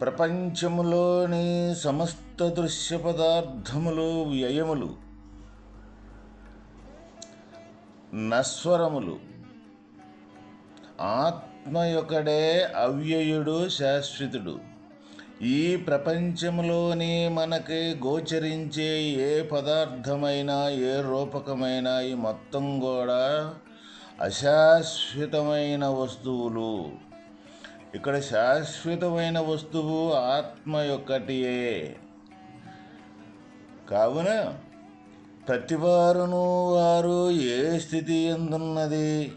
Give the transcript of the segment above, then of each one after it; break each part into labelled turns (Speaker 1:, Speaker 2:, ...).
Speaker 1: ప్రపంచములోని సమస్త దృశ్య పదార్థములు వ్యయములు నశ్వరములు ఆత్మయొకడే అవ్యయుడు శాశ్వతుడు. ఈ ప్రపంచంలోని మనకి గోచరించే ఏ పదార్థమైనా ఏ రూపకమైనా ఈ మొత్తం కూడా అశాశ్వతమైన వస్తువులు. ఇక్కడ శాశ్వతమైన వస్తువు ఆత్మ యొక్కటియే. కావున ప్రతివారును వారు ఏ స్థితి ఎందున్నది?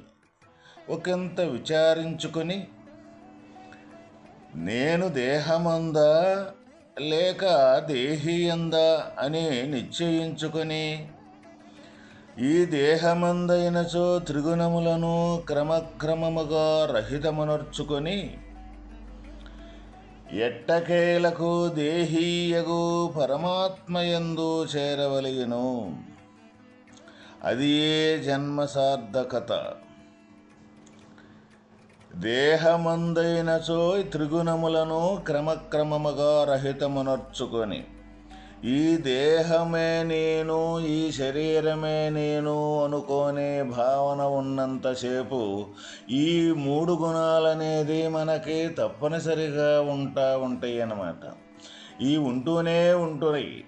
Speaker 1: ఒకంత విచారించుకొని నేను దేహమందా? లేక దేహీయందా అని నిశ్చయించుకొని ఈ దేహమందైనచో త్రిగుణములను క్రమక్రమముగా రహితమునర్చుకొని ఎట్టకేలకు దేహీయగు పరమాత్మయందు చేరవలయును అది ఏ జన్మ సార్థకత దేహమందైనచో త్రిగుణములను క్రమక్రమముగా రహితమునర్చుకొని ఈ దేహమే నేను ఈ శరీరమే నేను అనుకోనే భావన ఉన్నంతసేపు ఈ మూడు గుణాలనేది మనకి తప్పనిసరిగా ఉంటా ఉంటాయి అన్నమాట. ఈ ఉంటూనే ఉంటున్నాయి.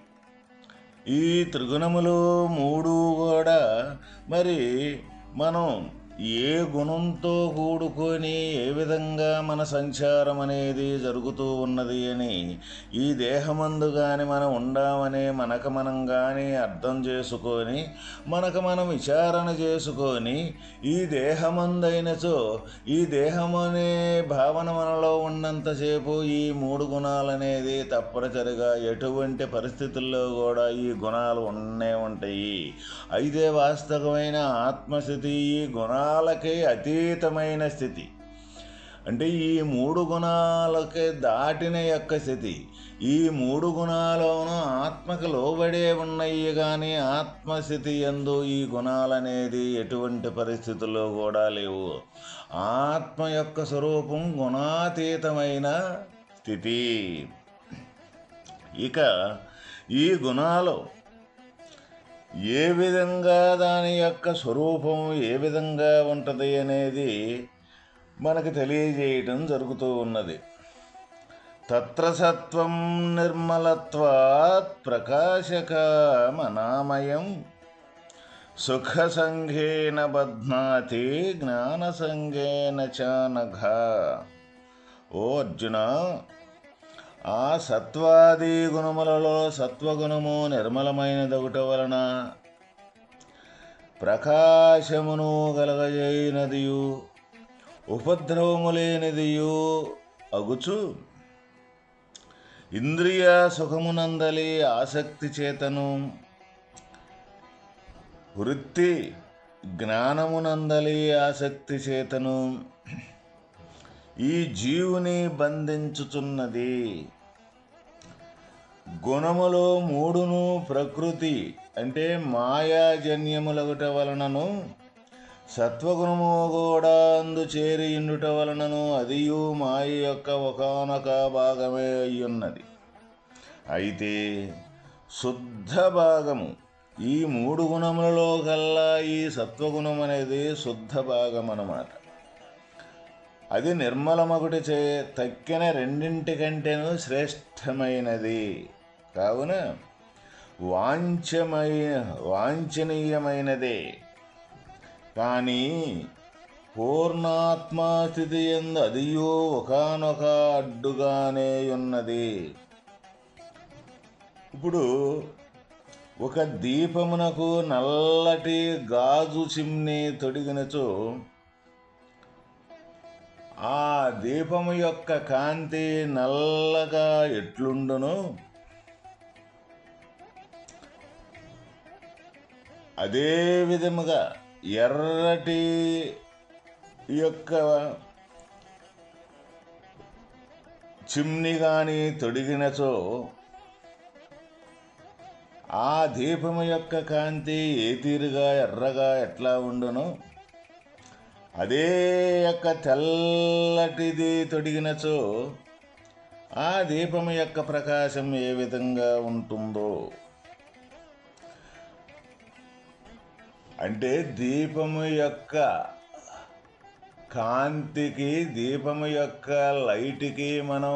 Speaker 1: ఈ త్రిగుణములు మూడు కూడా మరి మనం ఏ గుణంతో కూడుకొని ఏ విధంగా మన సంచారం అనేది జరుగుతూ ఉన్నది అని ఈ దేహమందు కానీ మనం ఉండామని మనకు మనం కానీ అర్థం చేసుకొని మనకు మనం విచారణ చేసుకొని ఈ దేహమందైనచో ఈ దేహమనే అనే భావన మనలో ఉన్నంతసేపు ఈ మూడు గుణాలనేది తప్పనిసరిగా ఎటువంటి పరిస్థితుల్లో కూడా ఈ గుణాలు ఉన్నే ఉంటాయి. అయితే వాస్తవమైన ఆత్మస్థితి ఈ గుణాలు గుణాలకే అతీతమైన స్థితి. అంటే ఈ మూడు గుణాలకే దాటిన యొక్క స్థితి. ఈ మూడు గుణాలను ఆత్మకు లోబడే ఉన్నాయి కానీ ఆత్మస్థితి ఎందు ఈ గుణాలనేది ఎటువంటి పరిస్థితుల్లో కూడా లేవు. ఆత్మ యొక్క స్వరూపం గుణాతీతమైన స్థితి. ఇక ఈ గుణాలు ఏ విధంగా దాని యొక్క స్వరూపం ఏ విధంగా ఉంటుంది అనేది మనకు తెలియజేయటం జరుగుతూ ఉన్నది. తత్ర సత్వం నిర్మలత్వాత్ ప్రకాశకమనామయం సుఖ సంఘేన బధ్నాతి జ్ఞానసంఘేన చానఘ. ఓ అర్జున ఆ సత్వాది గుణములలో సత్వగుణము నిర్మలమైనదొకట వలన ప్రకాశమును కలగజేయినదియు ఉపద్రవము లేనిదియు అగుచు. ఇంద్రియ సుఖమునందలి ఆసక్తి చేతను వృత్తి జ్ఞానమునందలి ఆసక్తి చేతను ఈ జీవుని బంధించుచున్నది. గుణములో మూడును ప్రకృతి అంటే మాయాజన్యములగుట వలనను సత్వగుణము కూడా అందు చేరి ఇండుట వలనను అదియు మాయ యొక్క ఒకనొక భాగమే అయ్యున్నది. అయితే శుద్ధ భాగము ఈ మూడు గుణములలో కల్లా ఈ సత్వగుణం అనేది శుద్ధ భాగం అన్నమాట అది నిర్మలమగుటి చే తక్కిన రెండింటికంటేను శ్రేష్టమైనది. కావున వాంఛమయ వాంఛనీయమైనదే. కానీ పూర్ణాత్మాస్థితి ఎందు అదియో ఒకనొక అడ్డుగానే ఉన్నది. ఇప్పుడు ఒక దీపమునకు నల్లటి గాజు చిమ్ని తొడిగినచో ఆ దీపము యొక్క కాంతి నల్లగా ఎట్లుండును? అదే విధముగా ఎర్రటి యొక్క చిమ్ని కానీ తొడిగినచో ఆ దీపము యొక్క కాంతి ఏ తీరుగా ఎర్రగా ఎట్లా ఉండును? అదే యొక్క తెల్లటిది తొడిగినచో ఆ దీపము యొక్క ప్రకాశం ఏ విధంగా ఉంటుందో అంటే దీపము యొక్క కాంతికి దీపము యొక్క లైట్కి మనం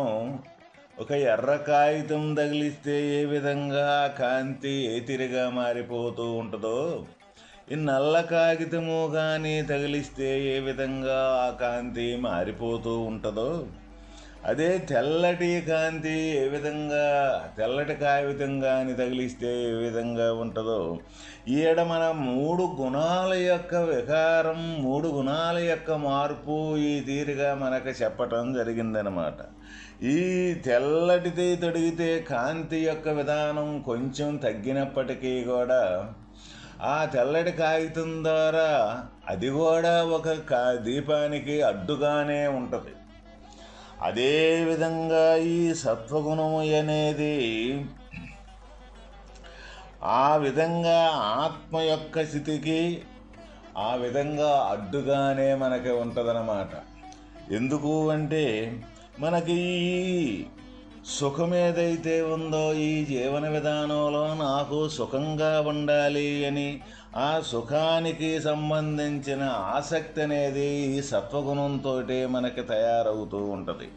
Speaker 1: ఒక ఎర్ర కాగితం తగిలిస్తే ఏ విధంగా ఆ కాంతి ఏతిరిగా మారిపోతూ ఉంటుందో ఈ నల్ల కాగితము కానీ తగిలిస్తే ఏ విధంగా ఆ కాంతి మారిపోతూ ఉంటుందో అదే తెల్లటి కాంతి ఏ విధంగా తెల్లటి కాగితం కానీ తగిలిస్తే ఏ విధంగా ఉంటుందో ఈడ మన మూడు గుణాల యొక్క వికారం మూడు గుణాల యొక్క మార్పు ఈ తీరుగా మనకు చెప్పటం జరిగిందనమాట. ఈ తెల్లటిది తొడిగితే కాంతి యొక్క విధానం కొంచెం తగ్గినప్పటికీ కూడా ఆ తెల్లటి కాగితం ద్వారా అది కూడా ఒక కా దీపానికి అడ్డుగానే ఉంటుంది. అదేవిధంగా ఈ సత్వగుణము అనేది ఆ విధంగా ఆత్మ యొక్క స్థితికి ఆ విధంగా అడ్డుగానే మనకి ఉంటుందన్నమాట. ఎందుకు అంటే మనకి ఈ సుఖం ఏదైతే ఉందో ఈ జీవన విధానంలో నాకు సుఖంగా ఉండాలి అని ఆ సుఖానికి సంబంధించిన ఆసక్తి అనేది ఈ సత్వగుణంతో మనకి తయారవుతూ ఉంటుంది.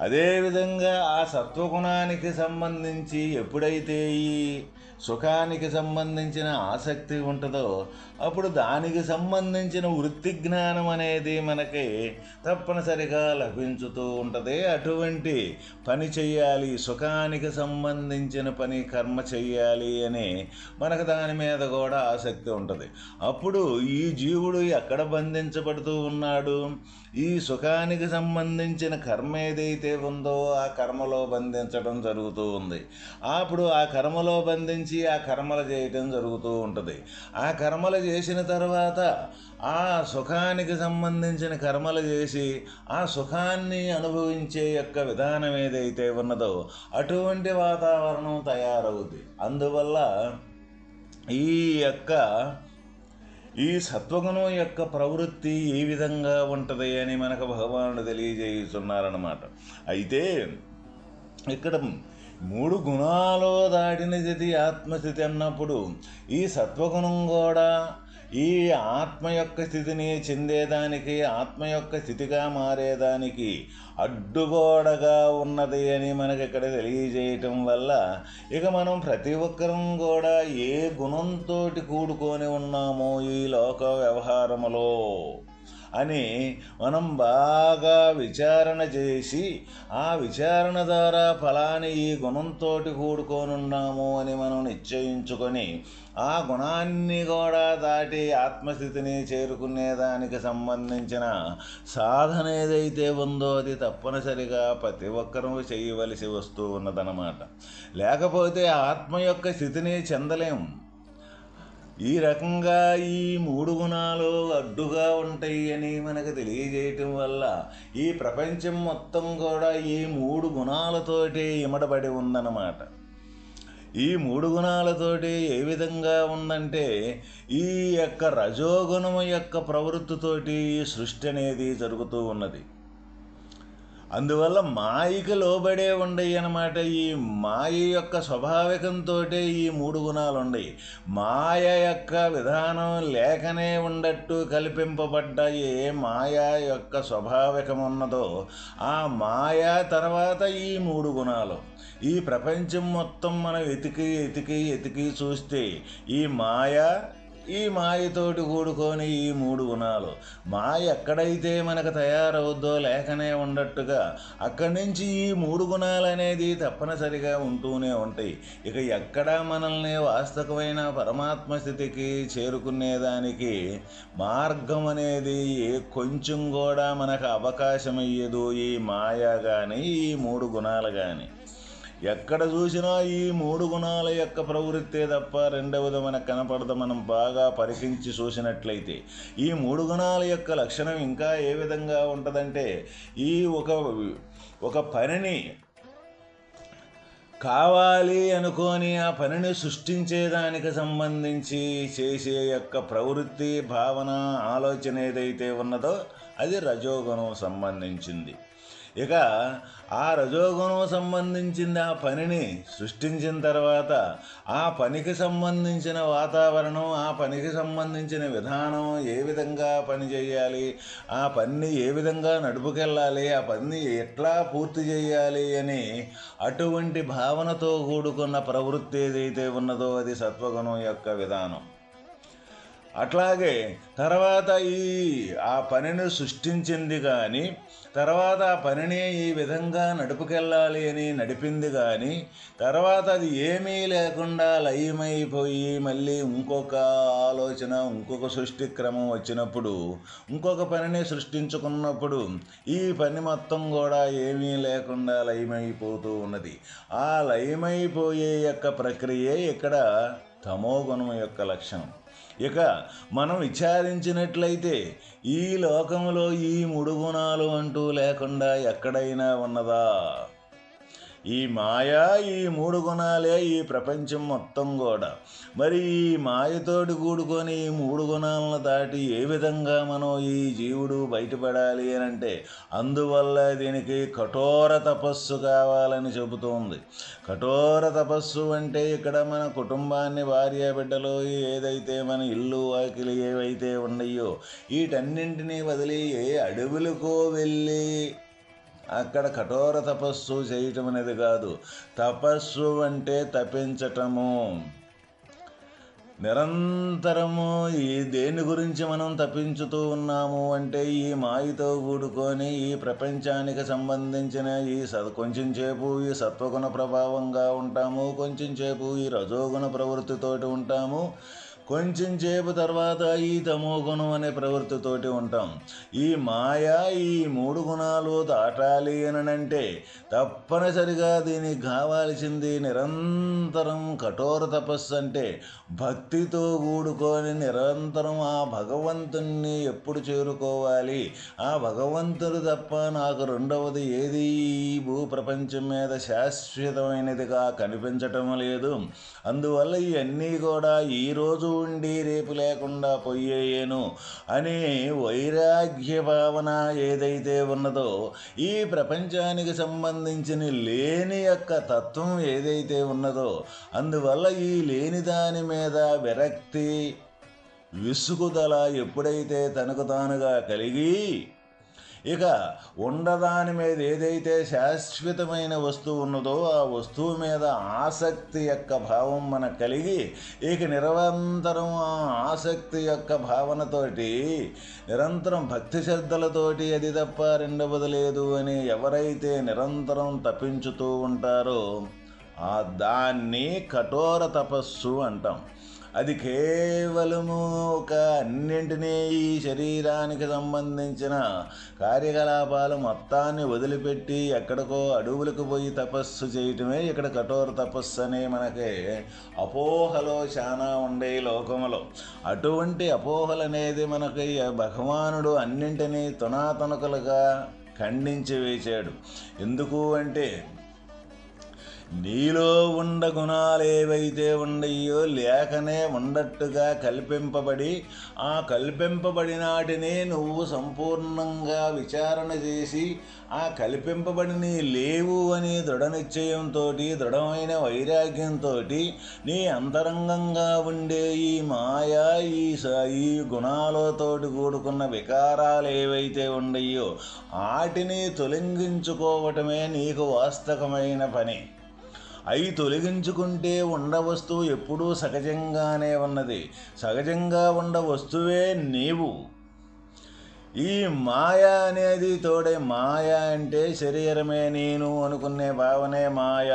Speaker 1: అదేవిధంగా ఆ సత్వగుణానికి సంబంధించి ఎప్పుడైతే ఈ సుఖానికి సంబంధించిన ఆసక్తి ఉంటుందో అప్పుడు దానికి సంబంధించిన వృత్తి జ్ఞానం అనేది మనకి తప్పనిసరిగా లభించుతూ ఉంటుంది. అటువంటి పని చేయాలి సుఖానికి సంబంధించిన పని కర్మ చెయ్యాలి అని మనకు దాని మీద కూడా ఆసక్తి ఉంటుంది. అప్పుడు ఈ జీవుడు ఎక్కడ బంధించబడుతూ ఉన్నాడు? ఈ సుఖానికి సంబంధించిన కర్మ ఏదైతే ఉందో ఆ కర్మలో బంధించడం జరుగుతూ ఉంది. అప్పుడు ఆ కర్మలో బంధించి ఆ కర్మలు చేయటం జరుగుతూ ఉంటుంది. ఆ కర్మలు చేసిన తర్వాత ఆ సుఖానికి సంబంధించిన కర్మలు చేసి ఆ సుఖాన్ని అనుభవించే యొక్క విధానం ఏదైతే ఉన్నదో అటువంటి వాతావరణం తయారవుతుంది అందువల్ల ఈ యొక్క ఈ సత్వగుణం యొక్క ప్రవృత్తి ఏ విధంగా ఉంటుంది అని మనకు భగవానుడు తెలియజేస్తున్నారన్నమాట అయితే ఇక్కడ మూడు గుణాలు దాటిన స్థితి ఆత్మస్థితి అన్నప్పుడు ఈ సత్వగుణం కూడా ఈ ఆత్మ యొక్క స్థితిని చెందేదానికి ఆత్మ యొక్క స్థితిగా మారేదానికి అడ్డుగోడగా ఉన్నది అని మనకి ఇక్కడ తెలియజేయటం వల్ల ఇక మనం ప్రతి ఒక్కరం కూడా ఏ గుణంతో కూడుకొని ఉన్నామో ఈ లోక వ్యవహారములో. అని మనం బాగా విచారణ చేసి ఆ విచారణ ద్వారా ఫలాని ఈ గుణంతో కూడుకోనున్నాము అని మనం నిశ్చయించుకొని ఆ గుణాన్ని కూడా దాటి ఆత్మస్థితిని చేరుకునే దానికి సంబంధించిన సాధన ఏదైతే ఉందో అది తప్పనిసరిగా ప్రతి ఒక్కరూ చేయవలసి వస్తూ ఉన్నదన్నమాట. లేకపోతే ఆత్మ యొక్క స్థితిని చెందలేము ఈ రకంగా ఈ మూడు గుణాలు అడ్డుగా ఉంటాయి అని మనకు తెలియజేయటం వల్ల ఈ ప్రపంచం మొత్తం కూడా ఈ మూడు గుణాలతోటి ఇమడబడి ఉందన్నమాట. ఈ మూడు గుణాలతోటి ఏ విధంగా ఉందంటే ఈ యొక్క రజోగుణము యొక్క ప్రవృత్తితోటి సృష్టి అనేది జరుగుతూ ఉన్నది. అందువల్ల మాయకి లోబడే ఉండయి అనమాట ఈ మాయ యొక్క స్వభావికంతో ఈ మూడు గుణాలు ఉండయి మాయ యొక్క విధానం లేకనే ఉండట్టు కల్పింపబడ్డాయి ఏ మాయ యొక్క స్వభావికం ఉన్నదో ఆ మాయ తర్వాత ఈ మూడు గుణాలు. ఈ ప్రపంచం మొత్తం మనం ఎతికి ఎతికి ఎతికి చూస్తే ఈ మాయ ఈ మాయతోటి కూడుకొని ఈ మూడు గుణాలు. మాయ ఎక్కడైతే మనకు తయారవుద్దో లేకనే ఉండట్టుగా అక్కడి నుంచి ఈ మూడు గుణాలు అనేది తప్పనిసరిగా ఉంటూనే ఉంటాయి. ఇక ఎక్కడా మనల్ని వాస్తవమైన పరమాత్మ స్థితికి చేరుకునేదానికి మార్గం అనేది కొంచెం కూడా మనకు అవకాశం అయ్యదు ఈ మాయ కానీ ఈ మూడు గుణాలు కానీ ఎక్కడ చూసినా ఈ మూడు గుణాల యొక్క ప్రవృత్తే తప్ప రెండవది మనకు కనపడదు. మనం బాగా పరికించి చూసినట్లయితే ఈ మూడు గుణాల యొక్క లక్షణం ఇంకా ఏ విధంగా ఉంటుందంటే ఈ ఒక ఒక పనిని కావాలి అనుకొని ఆ పనిని సృష్టించేదానికి సంబంధించి చేసే యొక్క ప్రవృత్తి భావన ఆలోచన ఏదైతే ఉన్నదో అది రజోగుణం సంబంధించింది. ఇక ఆ రజోగుణం సంబంధించిన ఆ పనిని సృష్టించిన తర్వాత ఆ పనికి సంబంధించిన వాతావరణం ఆ పనికి సంబంధించిన విధానం ఏ విధంగా పని చేయాలి ఆ పనిని ఏ విధంగా నడుపుకెళ్ళాలి ఆ పనిని ఎట్లా పూర్తి చేయాలి అని అటువంటి భావనతో కూడుకున్న ప్రవృత్తి ఏదైతే ఉన్నదో అది సత్వగుణం యొక్క విధానం. అట్లాగే తర్వాత ఈ ఆ పనిని సృష్టించింది కానీ తర్వాత ఆ పనిని ఈ విధంగా నడుపుకెళ్ళాలి అని నడిపింది కానీ తర్వాత అది ఏమీ లేకుండా లయమైపోయి మళ్ళీ ఇంకొక ఆలోచన ఇంకొక సృష్టి క్రమం వచ్చినప్పుడు ఇంకొక పనిని సృష్టించుకున్నప్పుడు ఈ పని మొత్తం కూడా ఏమీ లేకుండా లయమైపోతూ ఉన్నది. ఆ లయమైపోయే యొక్క ప్రక్రియే ఇక్కడ తమోగుణం యొక్క లక్షణం. ఇక మనం విచారించినట్లయితే ఈ లోకంలో ఈ మూడు గుణాలు అంటూ లేకుండా ఎక్కడైనా ఉన్నదా? ఈ మాయా ఈ మూడు గుణాలే ఈ ప్రపంచం మొత్తం కూడా. మరి ఈ మాయతోటి కూడుకొని ఈ మూడు గుణాలను దాటి ఏ విధంగా మనం ఈ జీవుడు బయటపడాలి అని అంటే అందువల్ల దీనికి కఠోర తపస్సు కావాలని చెబుతోంది. కఠోర తపస్సు అంటే ఇక్కడ మన కుటుంబాన్ని భార్య బిడ్డలు ఏదైతే మన ఇల్లు వాకిలి ఏవైతే ఉన్నాయో వీటన్నింటినీ వదిలి ఏ అడవులకో వెళ్ళి అక్కడ కఠోర తపస్సు చేయటం అనేది కాదు. తపస్సు అంటే తపించటము. నిరంతరము ఈ దేని గురించి మనం తప్పించుతూ ఉన్నాము అంటే ఈ మాయతో కూడుకొని ఈ ప్రపంచానికి సంబంధించిన ఈ సత్ కొంచెం సేపు ఈ సత్వగుణ ప్రభావంగా ఉంటాము కొంచెం సేపు ఈ రజోగుణ ప్రవృత్తితోటి ఉంటాము. కొంచెం సేపు తర్వాత ఈ తమో గుణం అనే ప్రవృత్తితోటి ఉంటాం. ఈ మాయ ఈ మూడు గుణాలు దాటాలి అనంటే తప్పనిసరిగా దీనికి కావాల్సింది నిరంతరం కఠోర తపస్సు అంటే భక్తితో కూడుకొని నిరంతరం ఆ భగవంతుణ్ణి ఎప్పుడు చేరుకోవాలి? ఆ భగవంతుడు తప్ప నాకు రెండవది ఏది ఈ భూప్రపంచం మీద శాశ్వతమైనదిగా కనిపించటం లేదు. అందువల్ల ఇవన్నీ కూడా ఈరోజు ఉండి రేపు లేకుండా పోయేయేను అనే వైరాగ్య భావన ఏదైతే ఉన్నదో ఈ ప్రపంచానికి సంబంధించిన లేని యొక్క తత్వం ఏదైతే ఉన్నదో అందువల్ల ఈ లేని దాని మీద విరక్తి విసుగుదల ఎప్పుడైతే తనకు తానుగా కలిగి ఇక ఉండదాని మీద ఏదైతే శాశ్వతమైన వస్తువు ఉన్నదో ఆ వస్తువు మీద ఆసక్తి యొక్క భావం మనకు కలిగి ఇక నిరంతరం ఆ ఆసక్తి యొక్క భావనతోటి నిరంతరం భక్తి శ్రద్ధలతోటి అది తప్ప రెండవది లేదు అని ఎవరైతే నిరంతరం తప్పించుతూ ఉంటారో ఆ దాన్ని కఠోర తపస్సు అంటాం. అది కేవలము ఒక అన్నింటినీ ఈ శరీరానికి సంబంధించిన కార్యకలాపాలు మొత్తాన్ని వదిలిపెట్టి ఎక్కడికో అడవులకు పోయి తపస్సు చేయటమే ఇక్కడ కఠోర తపస్సు అనే మనకి. అపోహలో చాలా ఉండే లోకములో. అటువంటి అపోహలు అనేది మనకి భగవానుడు అన్నింటినీ తునాతనకులుగా ఖండించి వేశాడు ఎందుకు అంటే నీలో ఉండ గుణాలేవైతే ఉండయో లేకనే ఉండట్టుగా కల్పింపబడి ఆ కల్పింపబడినాటినే నువ్వు సంపూర్ణంగా విచారణ చేసి ఆ కల్పింపబడిని లేవు అని దృఢ నిశ్చయంతో దృఢమైన వైరాగ్యంతో నీ అంతరంగంగా ఉండే ఈ మాయా ఈ ఈ గుణాలతోటి కూడుకున్న వికారాలు ఏవైతే ఉండయో వాటిని తొలగించుకోవటమే నీకు వాస్తవమైన పని. అవి తొలగించుకుంటే ఉండ వస్తువు ఎప్పుడూ సహజంగానే ఉన్నది. సహజంగా ఉండ వస్తువే నీవు. ఈ మాయ అనేది తోడే మాయ అంటే శరీరమే నేను అనుకునే భావనే మాయ.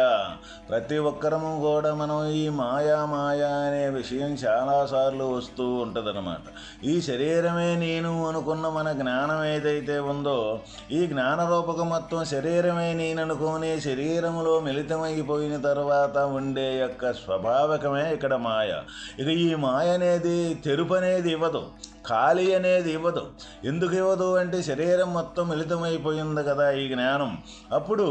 Speaker 1: ప్రతి ఒక్కరము కూడా మనం ఈ మాయా మాయ అనే విషయం చాలాసార్లు వస్తూ ఉంటుందన్నమాట. ఈ శరీరమే నేను అనుకున్న మన జ్ఞానం ఏదైతే ఉందో ఈ జ్ఞానరూపక మొత్తం శరీరమే నేను శరీరంలో శరీరములో మిళితమైపోయిన తర్వాత ఉండే యొక్క స్వభావకమే ఇక్కడ మాయ. ఇక ఈ మాయ అనేది తెరుపు అనేది ఇవ్వదు. ఖాళీ అనేది ఇవ్వదు. ఎందుకు ఇవ్వదు అంటే శరీరం మొత్తం మిళితమైపోయింది కదా ఈ జ్ఞానం. అప్పుడు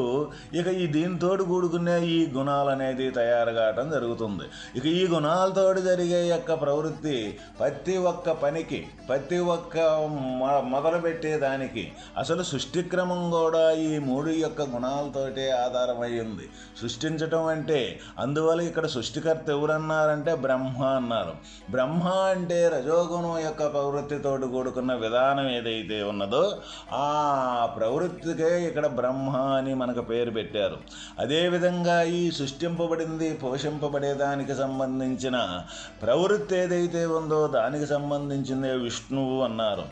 Speaker 1: ఇక ఈ దీంతో కూడుకునే ఈ గుణాలు అనేది తయారు కావటం జరుగుతుంది. ఇక ఈ గుణాలతో జరిగే యొక్క ప్రవృత్తి ప్రతి ఒక్క పనికి ప్రతి ఒక్క మొదలుపెట్టే దానికి అసలు సృష్టిక్రమం కూడా ఈ మూడు యొక్క గుణాలతోటే ఆధారమై ఉంది. సృష్టించటం అంటే అందువల్ల ఇక్కడ సృష్టికర్త ఎవరన్నారంటే బ్రహ్మ అన్నారు. బ్రహ్మ అంటే రజోగుణం యొక్క ప్రవృత్తితో కూడుకున్న విధానం ఏదైతే ఉన్నదో ఆ ప్రవృత్తికే ఇక్కడ బ్రహ్మ అని మనకు పేరు పెట్టారు. అదేవిధంగా ఈ సృష్టింపబడింది పోషింపబడేదానికి సంబంధించిన ప్రవృత్తి ఏదైతే ఉందో దానికి సంబంధించిందే విష్ణువు అన్నారు.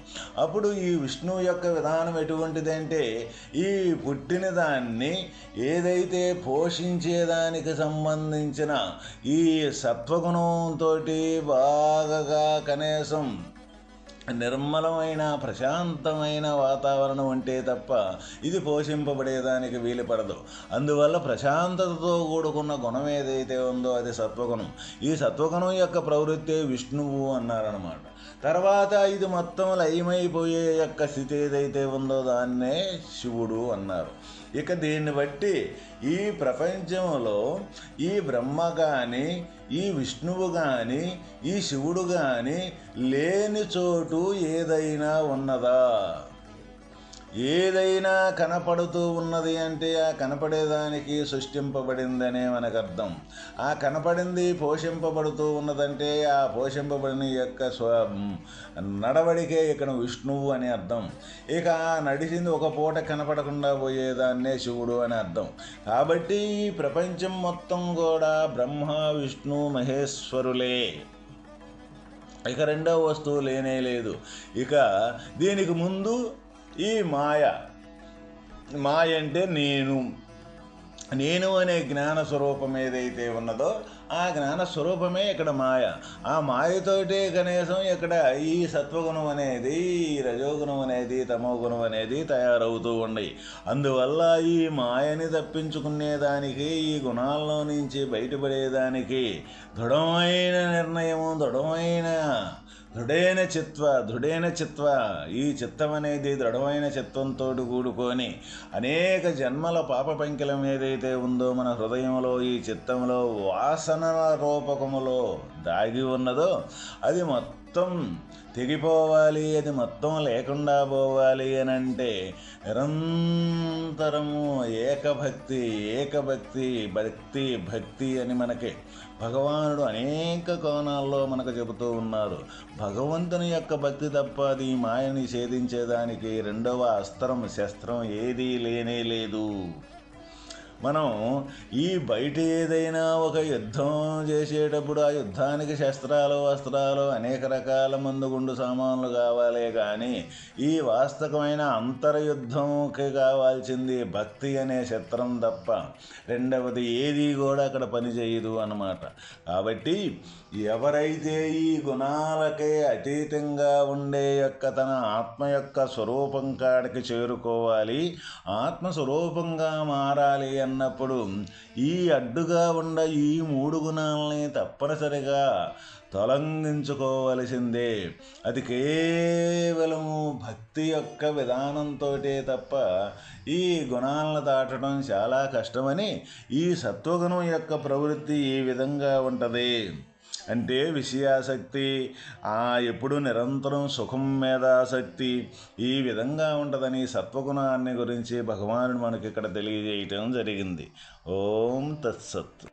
Speaker 1: అప్పుడు ఈ విష్ణువు యొక్క విధానం ఎటువంటిదంటే ఈ పుట్టిన దాన్ని ఏదైతే పోషించేదానికి సంబంధించిన ఈ సత్వగుణంతో బాగా కనీసం నిర్మలమైన ప్రశాంతమైన వాతావరణం ఉంటే తప్ప ఇది పోషింపబడేదానికి వీలు పడదు అందువల్ల ప్రశాంతతతో కూడుకున్న గుణం ఏదైతే ఉందో అది సత్వగుణం. ఈ సత్వగుణం యొక్క ప్రవృత్తి విష్ణువు అన్నారనమాట తర్వాత ఇది మొత్తం లయమైపోయే యొక్క స్థితి ఏదైతే ఉందో దాన్నే శివుడు అన్నారు. ఇక దీన్ని బట్టి ఈ ప్రపంచంలో ఈ బ్రహ్మ కానీ ఈ విష్ణువు కానీ ఈ శివుడు కానీ లేని చోటు ఏదైనా ఉన్నదా? ఏదైనా కనపడుతూ ఉన్నది అంటే ఆ కనపడేదానికి సృష్టింపబడిందనే మనకు అర్థం ఆ కనపడింది పోషింపబడుతూ ఉన్నదంటే ఆ పోషింపబడిన యొక్క స్వ నడవడికే ఇక్కడ విష్ణువు అని అర్థం. ఇక నడిచింది ఒక పూట కనపడకుండా పోయేదాన్నే శివుడు అని అర్థం. కాబట్టి ఈ ప్రపంచం మొత్తం కూడా బ్రహ్మ విష్ణు మహేశ్వరులే. ఇక రెండవ వస్తువు లేనే లేదు. ఇక దీనికి ముందు ఈ మాయ మాయ అంటే నేను. నేను అనే జ్ఞాన స్వరూపం ఏదైతే ఉన్నదో ఆ జ్ఞాన స్వరూపమే ఇక్కడ మాయ. ఆ మాయతోటే కనీసం ఇక్కడ ఈ సత్వగుణం అనేది ఈ రజోగుణం అనేది తమోగుణం అనేది తయారవుతూ ఉన్నాయి. అందువల్ల ఈ మాయని తప్పించుకునేదానికి ఈ గుణాల్లో నుంచి బయటపడేదానికి దృఢమైన నిర్ణయము దృఢమైన దృఢైన చిత్వ దృఢైన చిత్వ ఈ చిత్తం అనేది దృఢమైన చిత్తంతో కూడుకొని అనేక జన్మల పాప పంకిలం ఏదైతే ఉందో మన హృదయంలో ఈ చిత్తంలో వాసన రూపకములో దాగి ఉన్నదో అది మొత్తం తెగిపోవాలి అది మొత్తం లేకుండా పోవాలి అని అంటే నిరంతరము ఏకభక్తి ఏకభక్తి భక్తి భక్తి అని మనకి భగవానుడు అనేక కోణాల్లో మనకు చెబుతూ ఉన్నారు భగవంతుని యొక్క భక్తి తప్ప అది మాయని ఛేదించేదానికి రెండవ అస్త్రం శస్త్రం ఏదీ లేనే లేదు. మనం ఈ బయట ఏదైనా ఒక యుద్ధం చేసేటప్పుడు ఆ యుద్ధానికి శస్త్రాలు వస్త్రాలు అనేక రకాల మందుగుండు సామాన్లు కావాలే కానీ ఈ వాస్తవమైన అంతర్యుద్ధంకి కావాల్సింది భక్తి అనే శస్త్రం తప్ప రెండవది ఏది కూడా అక్కడ పనిచేయదు అన్నమాట. కాబట్టి ఎవరైతే ఈ గుణాలకే అతీతంగా ఉండే యొక్క తన ఆత్మ యొక్క స్వరూపం కాడికి చేరుకోవాలి ఆత్మస్వరూపంగా మారాలి అన్నప్పుడు ఈ అడ్డుగా ఉన్న ఈ మూడు గుణాలని తప్పనిసరిగా తొలగించుకోవలసిందే. అది కేవలము భక్తి యొక్క విధానంతో తప్ప ఈ గుణాలను దాటడం చాలా కష్టమని ఈ సత్వగుణం యొక్క ప్రవృత్తి ఈ విధంగా ఉంటుంది. అంటే విషయాసక్తి ఆ ఎప్పుడు నిరంతరం సుఖం మీద ఆసక్తి. ఈ విధంగా ఉంటుందని సత్వగుణాన్ని గురించి భగవానుడు మనకి ఇక్కడ తెలియజేయటం జరిగింది. ఓం తత్సత్.